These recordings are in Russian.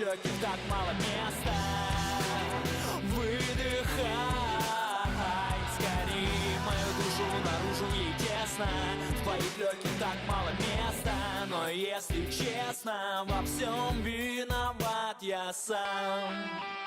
легких так мало места. Выдыхай скорее мою душу наружу ей тесно. В твоих легких так мало места Но если честно, во всем виноват я сам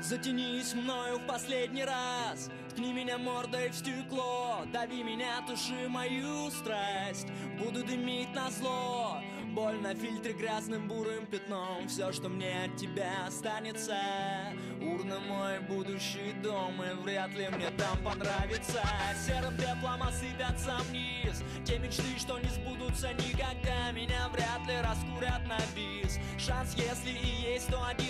Затянись мною в последний раз. Ткни меня мордой в стекло. Дави меня, туши мою страсть. Буду дымить на зло. Боль на фильтре грязным бурым пятном. Все, что мне от тебя останется. Урна мой будущий дом И вряд ли мне там понравится. Серым пеплом осыпятся вниз Те мечты, что не сбудутся никогда Меня вряд ли раскурят на бис. Шанс, если и есть, то один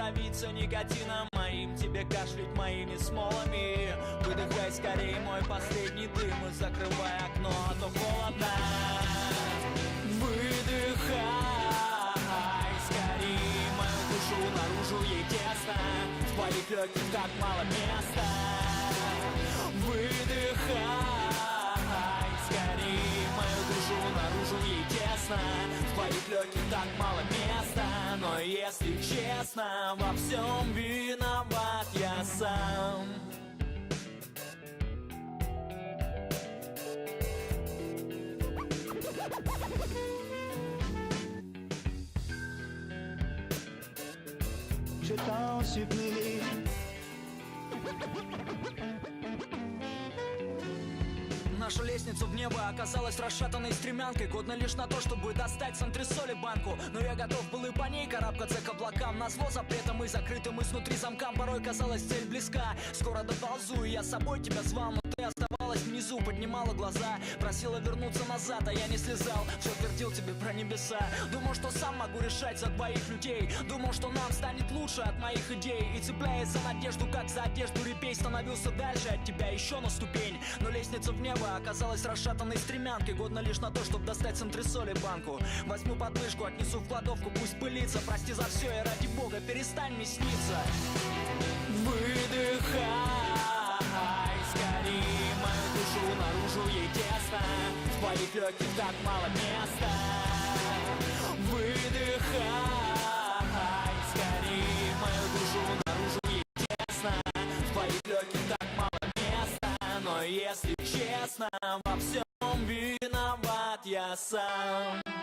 Тебе травиться никотином моим Тебе кашлять моими смолами. Выдыхай скорее мой последний дым И закрывай окно, а то холодно. Выдыхай скорее мою душу наружу ей тесно. В твоих легких так мало места. Выдыхай наружу ей тесно. В твоих легких так мало места Но если честно, во всем виноват я сам. Je t'en supplie. Наша лестница в небо оказалась расшатанной стремянкой Годна лишь на то, чтобы достать с антресоли банку. Но я готов был и по ней карабкаться к облакам. Назло запретом и закрытым изнутри замкам. Порой казалась цель близка. Скоро доползу, и я с собой тебя звал Но ты оставалась внизу, поднимала глаза Просила вернуться назад, а я не слезал. Все твердил тебе про небеса. Думал, что сам могу решать за двоих людей. Думал, что нам станет лучше от моих идей. И цепляясь за надежду, как за одежду репей Становился дальше от тебя еще на ступень. Но лестница в небо оказалась расшатанной стремянкой. Годна лишь на то, чтобы достать с антресоли банку. Возьму подмышку, отнесу в кладовку, пусть пылится. Прости за все и ради бога перестань мне сниться. Выдыхай Легких так мало места. Выдыхай скорее мою душу наружу ей тесно В твоих легких так мало места. Но если честно, во всем виноват я сам